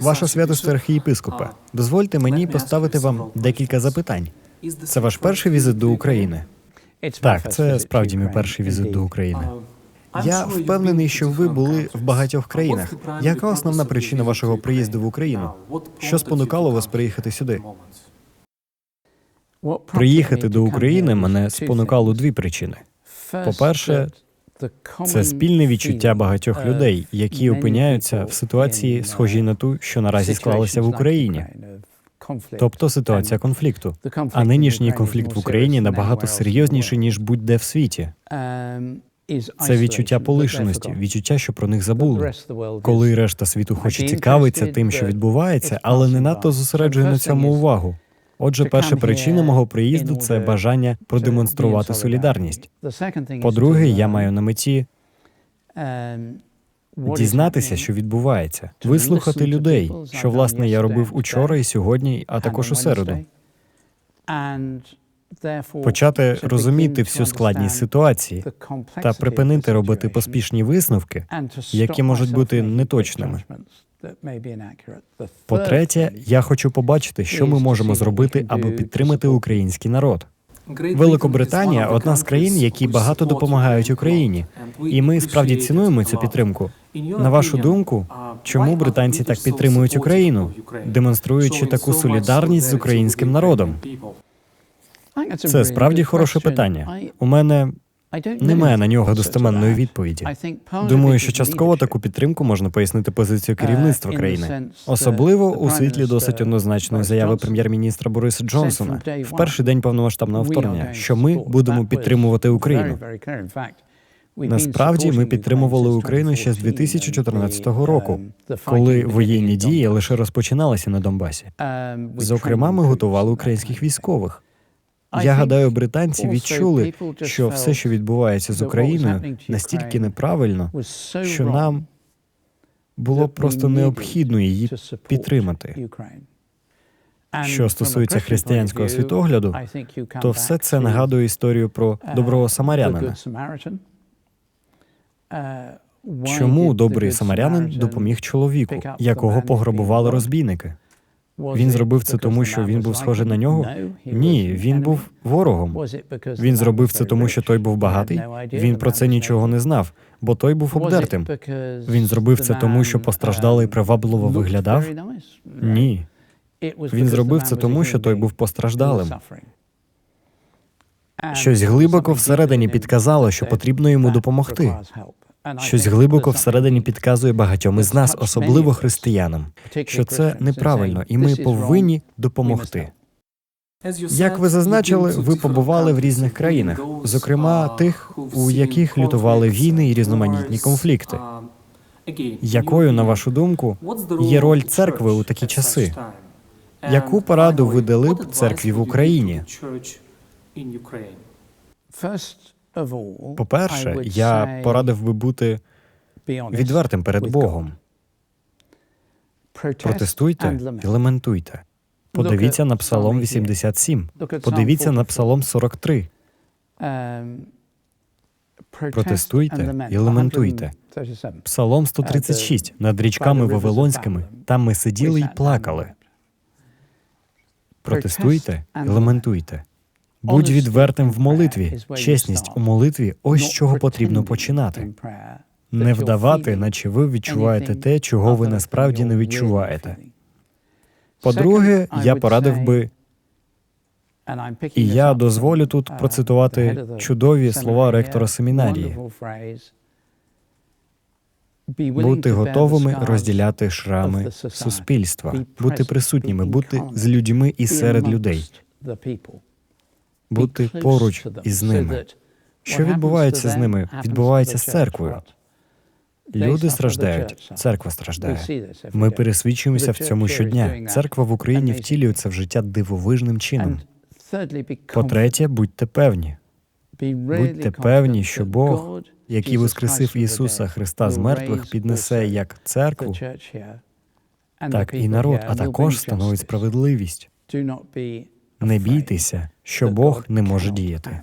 Ваша святосте архієпископе, дозвольте мені поставити вам декілька запитань. Це ваш перший візит до України? Так, це справді мій перший візит до України. Я впевнений, що ви були в багатьох країнах. Яка основна причина вашого приїзду в Україну? Що спонукало вас приїхати сюди? Приїхати до України мене спонукало дві причини. По-перше, Це спільне відчуття багатьох людей, які опиняються в ситуації, схожій на ту, що наразі склалася в Україні, тобто ситуація конфлікту. А нинішній конфлікт в Україні набагато серйозніший ніж будь-де в світі. Це відчуття полишеності, відчуття, що про них забули. Коли решта світу хоче цікавиться тим, що відбувається, але не надто зосереджує на цьому увагу. Отже, перша причина мого приїзду це бажання продемонструвати солідарність. По-друге, я маю на меті дізнатися, що відбувається, вислухати людей, що власне я робив учора і сьогодні, а також у середу. Почати розуміти всю складність ситуації та припинити робити поспішні висновки. які можуть бути неточними. По-третє, я хочу побачити, що ми можемо зробити, аби підтримати український народ. Великобританія одна з країн, які багато допомагають Україні, і ми справді цінуємо цю підтримку. На вашу думку, чому британці так підтримують Україну, демонструючи таку солідарність з українським народом? Це справді хороше питання. У мене немає на нього достеменної відповіді. Думаю, що частково таку підтримку можна пояснити позицію керівництва країни, особливо у світлі досить однозначної заяви прем'єр-міністра Бориса Джонсона в перший день повномасштабного вторгнення, що ми будемо підтримувати Україну. Насправді ми підтримували Україну ще з 2014 року, коли воєнні дії лише розпочиналися на Донбасі. Зокрема, ми готували українських військових. Я гадаю, британці відчули, що все, що відбувається з Україною, настільки неправильно, що нам було просто необхідно її підтримати. Що стосується християнського світогляду, то все це нагадує історію про доброго самарянина. Чому добрий самарянин допоміг чоловіку, якого пограбували розбійники? Він зробив це тому, що він був схожий на нього? Ні, він був ворогом. Він зробив це тому, що той був багатий. Він про це нічого не знав, бо той був обдертим. Він зробив це тому, що постраждалий привабливо виглядав? Ні. Він зробив це тому, що той був постраждалим. Щось глибоко всередині підказало, що потрібно йому допомогти. Щось глибоко всередині підказує багатьом із нас, особливо християнам, що це неправильно, і ми повинні допомогти. Як ви зазначили, ви побували в різних країнах, зокрема тих, у яких лютували війни і різноманітні конфлікти. Якою, на вашу думку, є роль церкви у такі часи? Яку пораду ви дали б церкві в Україні? По-перше, я порадив би бути відвертим перед Богом. Протестуйте і лементуйте. Подивіться на Псалом 87, подивіться на Псалом 43. Протестуйте і лементуйте. Псалом 136 над річками Вавилонськими. Там ми сиділи й плакали. Протестуйте і лементуйте. Будь відвертим в молитві. Чесність у молитві ось з чого потрібно починати. Не вдавати, наче ви відчуваєте те, чого ви насправді не відчуваєте. По-друге, я порадив би, і я дозволю тут процитувати чудові слова ректора семінарії. Бути готовими розділяти шрами суспільства, бути присутніми, бути з людьми і серед людей, бути поруч із ними. Що відбувається з ними? Відбувається з церквою. Люди страждають, церква страждає. Ми пересвідчуємося в цьому щодня. Церква в Україні втілює це в життя дивовижним чином. По-третє, будьте певні. Будьте певні, що Бог, який воскресив Ісуса Христа з мертвих, піднесе як церкву, так і народ, а також встановить справедливість. Не бійтеся, що Бог не може діяти.